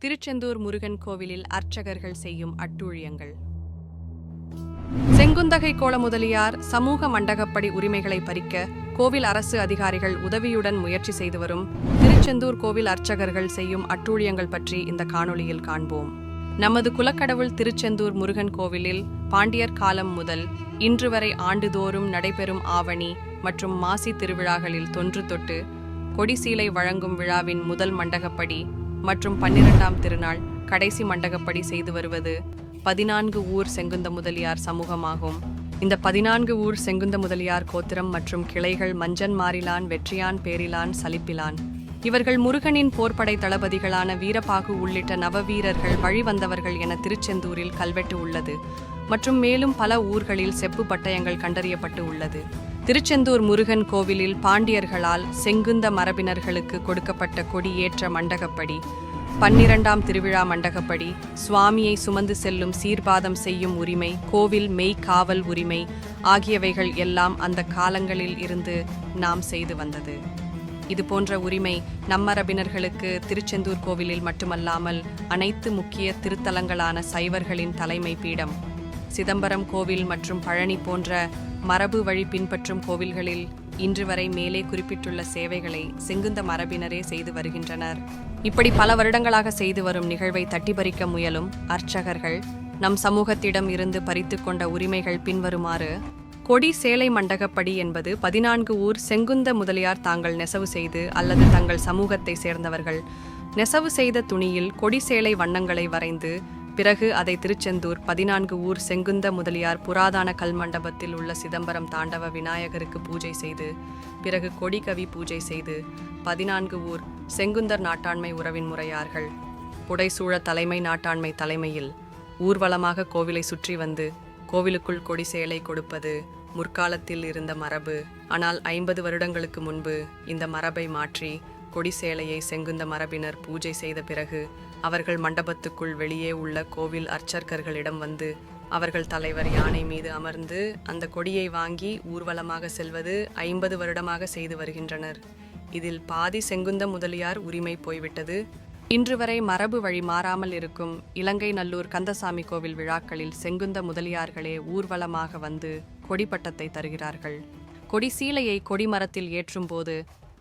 திருச்செந்தூர் முருகன் கோவிலில் அர்ச்சகர்கள் செய்யும் அட்டூழியங்கள். செங்குந்தகை கோல முதலியார் சமூக மண்டகப்படி உரிமைகளை பறிக்க கோவில் அரசு அதிகாரிகள் உதவியுடன் முயற்சி செய்து வரும் திருச்செந்தூர் கோவில் அர்ச்சகர்கள் செய்யும் அட்டூழியங்கள் பற்றி இந்த காணொளியில் காண்போம். நமது குலக்கடவுள் திருச்செந்தூர் முருகன் கோவிலில் பாண்டியர் காலம் முதல் இன்று வரை ஆண்டுதோறும் நடைபெறும் ஆவணி மற்றும் மாசி திருவிழாக்களில் தொன்று தொட்டு கொடிசீலை வழங்கும் விழாவின் முதல் மண்டகப்படி மற்றும் பன்னிரெண்டாம் திருநாள் கடைசி மண்டகப்படி செய்து வருவது பதினான்கு ஊர் செங்குந்த முதலியார் சமூகமாகும். இந்த பதினான்கு ஊர் செங்குந்த முதலியார் கோத்திரம் மற்றும் கிளைகள் மஞ்சன் மாரிலான் வெற்றியான் பேரிலான் சலிப்பிலான். இவர்கள் முருகனின் போர்ப்படை தளபதிகளான வீரபாகு உள்ளிட்ட நவவீரர்கள் வழிவந்தவர்கள் என திருச்செந்தூரில் கல்வெட்டு உள்ளது. மற்றும் மேலும் பல ஊர்களில் செப்பு பட்டயங்கள் கண்டறியப்பட்டு உள்ளது. திருச்செந்தூர் முருகன் கோவிலில் பாண்டியர்களால் செங்குந்த மரபினர்களுக்கு கொடுக்கப்பட்ட கொடியேற்ற மண்டகப்படி பன்னிரண்டாம் திருவிழா மண்டகப்படி சுவாமியை சுமந்து செல்லும் சீர்பாதம் செய்யும் உரிமை கோவில் மெய் காவல் உரிமை ஆகியவைகள் எல்லாம் அந்த காலங்களில் இருந்து நாம் செய்து வந்தது. இது போன்ற உரிமை நம்மரபினர்களுக்கு திருச்செந்தூர் கோவிலில் மட்டுமல்லாமல் அனைத்து முக்கிய திருத்தலங்களான சைவர்களின் தலைமை பீடம் சிதம்பரம் கோவில் மற்றும் பழனி போன்ற மரபு வழி பின்பற்றும் கோவில்களில் இன்று வரை மேலே குறிப்பிட்டுள்ள சேவைகளை செங்குந்த மரபினரே செய்து வருகின்றனர். இப்படி பல வருடங்களாக செய்து வரும் நிகழ்வை தட்டிபறிக்க முயலும் அர்ச்சகர்கள் நம் சமூகத்திடம் இருந்து பறித்து கொண்ட உரிமைகள் பின்வருமாறு கொடி சேலை மண்டகப்படி என்பது பதினான்கு ஊர் செங்குந்த முதலியார் தாங்கள் நெசவு செய்து அல்லது தங்கள் சமூகத்தை சேர்ந்தவர்கள் நெசவு செய்த துணியில் கொடி சேலை வண்ணங்களை வரைந்து பிறகு அதை திருச்செந்தூர் பதினான்கு ஊர் செங்குந்த முதலியார் புராதான கல்மண்டபத்தில் உள்ள சிதம்பரம் தாண்டவ விநாயகருக்கு பூஜை செய்து பிறகு கொடிகவி பூஜை செய்து பதினான்கு ஊர் செங்குந்தர் நாட்டாண்மை உறவின் முறையார்கள். புடைசூழ தலைமை நாட்டாண்மை தலைமையில் ஊர்வலமாக கோவிலை சுற்றி வந்து கோவிலுக்குள் கொடி சேலை கொடுப்பது முற்காலத்தில் இருந்த மரபு. ஆனால் ஐம்பது வருடங்களுக்கு முன்பு இந்த மரபை மாற்றி கொடி சேலையை செங்குந்த மரபினர் பூஜை செய்த பிறகு அவர்கள் மண்டபத்துக்குள் வெளியே உள்ள கோவில் அர்ச்சகர்களிடம் வந்து அவர்கள் தலைவர் யானை மீது அமர்ந்து அந்த கொடியை வாங்கி ஊர்வலமாக செல்வது ஐம்பது வருடமாக செய்து வருகின்றனர். இதில் பாதி செங்குந்த முதலியார் உரிமை போய்விட்டது. இன்று வரை மரபு வழி மாறாமல் இருக்கும் இலங்கை நல்லூர் கந்தசாமி கோவில் விழாக்களில் செங்குந்த முதலியார்களே ஊர்வலமாக வந்து கொடிப்பட்டத்தை தருகிறார்கள். கொடி சீலையை கொடிமரத்தில் ஏற்றும் போது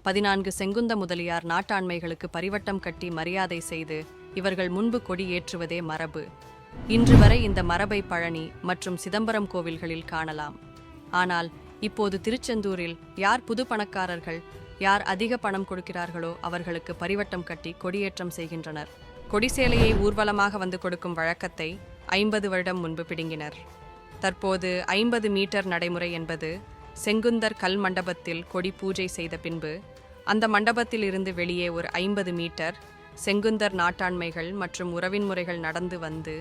பதினான்கு செங்குந்த முதலியார் நாட்டாண்மைகளுக்கு பரிவட்டம் கட்டி மரியாதை செய்து இவர்கள் முன்பு கொடி ஏற்றுவதே மரபு. இன்று வரை இந்த மரபை பழனி மற்றும் சிதம்பரம் கோவில்களில் காணலாம். ஆனால் இப்போது திருச்செந்தூரில் யார் புது பணக்காரர்கள் யார் அதிக பணம் கொடுக்கிறார்களோ அவர்களுக்கு பரிவட்டம் கட்டி கொடியேற்றம் செய்கின்றனர். கொடிசேலையை ஊர்வலமாக வந்து கொடுக்கும் வழக்கத்தை ஐம்பது வருடம் முன்பு பிடுங்கினர். தற்போது ஐம்பது மீட்டர் நடைமுறை என்பது செங்குந்தர் கல் மண்டபத்தில் கொடி பூஜை செய்த பின்பு அந்த மண்டபத்தில் இருந்து வெளியே ஒரு ஐம்பது மீட்டர் செங்குந்தர் நாட்டாண்மைகள் மற்றும் உறவின் முறைகள் நடந்து வந்து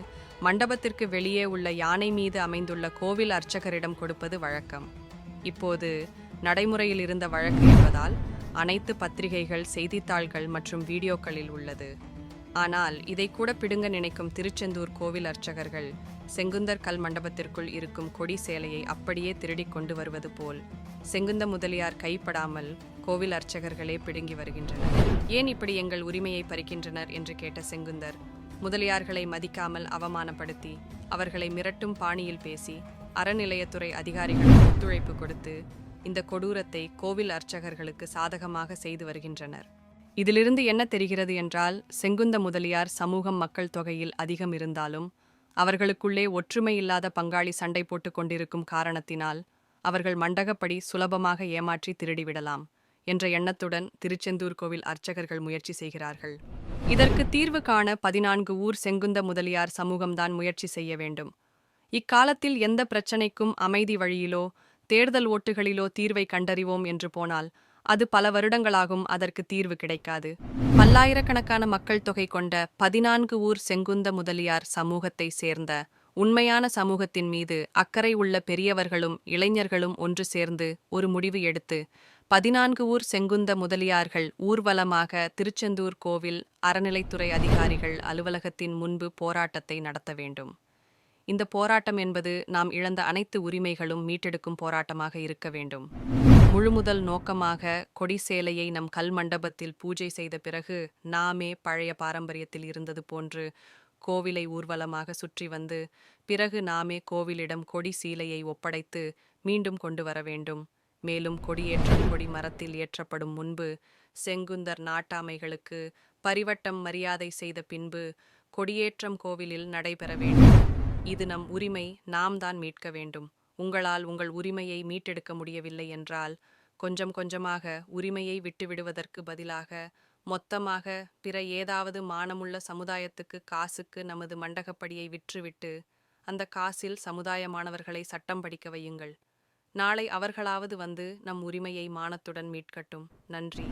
மண்டபத்திற்கு வெளியே உள்ள யானை மீது அமைந்துள்ள கோவில் அர்ச்சகரிடம் கொடுப்பது வழக்கம். இப்போது நடைமுறையில் இருந்த வழக்கு என்பதால் அனைத்து பத்திரிகைகள் செய்தித்தாள்கள் மற்றும் வீடியோக்களில் உள்ளது. ஆனால் இதை கூட பிடுங்க நினைக்கும் திருச்செந்தூர் கோவில் அர்ச்சகர்கள் செங்குந்தர் கல் மண்டபத்திற்குள் இருக்கும் கொடி சேலையை அப்படியே திருடி கொண்டு வருவது போல் செங்குந்த முதலியார் கைப்படாமல் கோவில் அர்ச்சகர்களே பிடுங்கி வருகின்றனர். ஏன் இப்படி எங்கள் உரிமையை பறிக்கின்றனர்? என்று கேட்ட செங்குந்தர். முதலியார்களை மதிக்காமல் அவமானப்படுத்தி அவர்களை மிரட்டும் பாணியில் பேசி அறநிலையத்துறை அதிகாரிகள் ஒத்துழைப்பு கொடுத்து இந்த கொடூரத்தை கோவில் அர்ச்சகர்களுக்கு சாதகமாக செய்து வருகின்றனர். இதிலிருந்து என்ன தெரிகிறது என்றால் செங்குந்த முதலியார் சமூகம் மக்கள் தொகையில் அதிகம் இருந்தாலும் அவர்களுக்குள்ளே ஒற்றுமை இல்லாத பங்காளி சண்டை போட்டுக் கொண்டிருக்கும் காரணத்தினால் அவர்கள் மண்டகப்படி சுலபமாக ஏமாற்றி திருடிவிடலாம். என்ற எண்ணத்துடன் திருச்செந்தூர் கோவில் அர்ச்சகர்கள் முயற்சி செய்கிறார்கள். இதற்கு தீர்வு காண பதினான்கு ஊர் செங்குந்த முதலியார் சமூகம்தான் முயற்சி செய்ய வேண்டும். இக்காலத்தில் எந்த பிரச்சனைக்கும் அமைதி வழியிலோ தேர்தல் ஓட்டுகளிலோ தீர்வை கண்டறிவோம் என்று போனால் அது பல வருடங்களாகும் அதற்கு தீர்வு கிடைக்காது. பல்லாயிரக்கணக்கான மக்கள் தொகை கொண்ட பதினான்கு ஊர் செங்குந்த முதலியார் சமூகத்தை சேர்ந்த உண்மையான சமூகத்தின் மீது அக்கறை உள்ள பெரியவர்களும் இளைஞர்களும் ஒன்று சேர்ந்து ஒரு முடிவு எடுத்து பதினான்கு ஊர் செங்குந்த முதலியார்கள் ஊர்வலமாக திருச்செந்தூர் கோவில் அறநிலைத்துறை அதிகாரிகள் அலுவலகத்தின் முன்பு போராட்டத்தை நடத்த வேண்டும். இந்த போராட்டம் என்பது நாம் இழந்த அனைத்து உரிமைகளும் மீட்டெடுக்கும் போராட்டமாக இருக்க வேண்டும். முழுமுதல் நோக்கமாக கொடி சேலையை நம் கல் மண்டபத்தில் பூஜை செய்த பிறகு நாமே பழைய பாரம்பரியத்தில் இருந்தது போன்று கோவிலை ஊர்வலமாக சுற்றி வந்து பிறகு நாமே கோவிலிடம் கொடி சீலையை ஒப்படைத்து மீண்டும் கொண்டு வர வேண்டும். மேலும் கொடியேற்றம் கொடி மரத்தில் ஏற்றப்படும் முன்பு செங்குந்தர் நாட்டாமைகளுக்கு பரிவட்டம் மரியாதை செய்த பின்பு கொடியேற்றம் கோவிலில் நடைபெற வேண்டும். இது நம் உரிமை நாம் தான் மீட்க வேண்டும். உங்களால் உங்கள் உரிமையை மீட்டெடுக்க முடியவில்லை என்றால் கொஞ்சம் கொஞ்சமாக உரிமையை விட்டுவிடுவதற்கு பதிலாக மொத்தமாக பிற ஏதாவது மானமுள்ள சமுதாயத்துக்கு காசுக்கு நமது மண்டகப்படியை விற்றுவிட்டு அந்த காசில் சமுதாய மாணவர்களை சட்டம் படிக்க வையுங்கள். நாளை அவர்களாவது வந்து நம் உரிமையை மானத்துடன் மீட்கட்டும். நன்றி.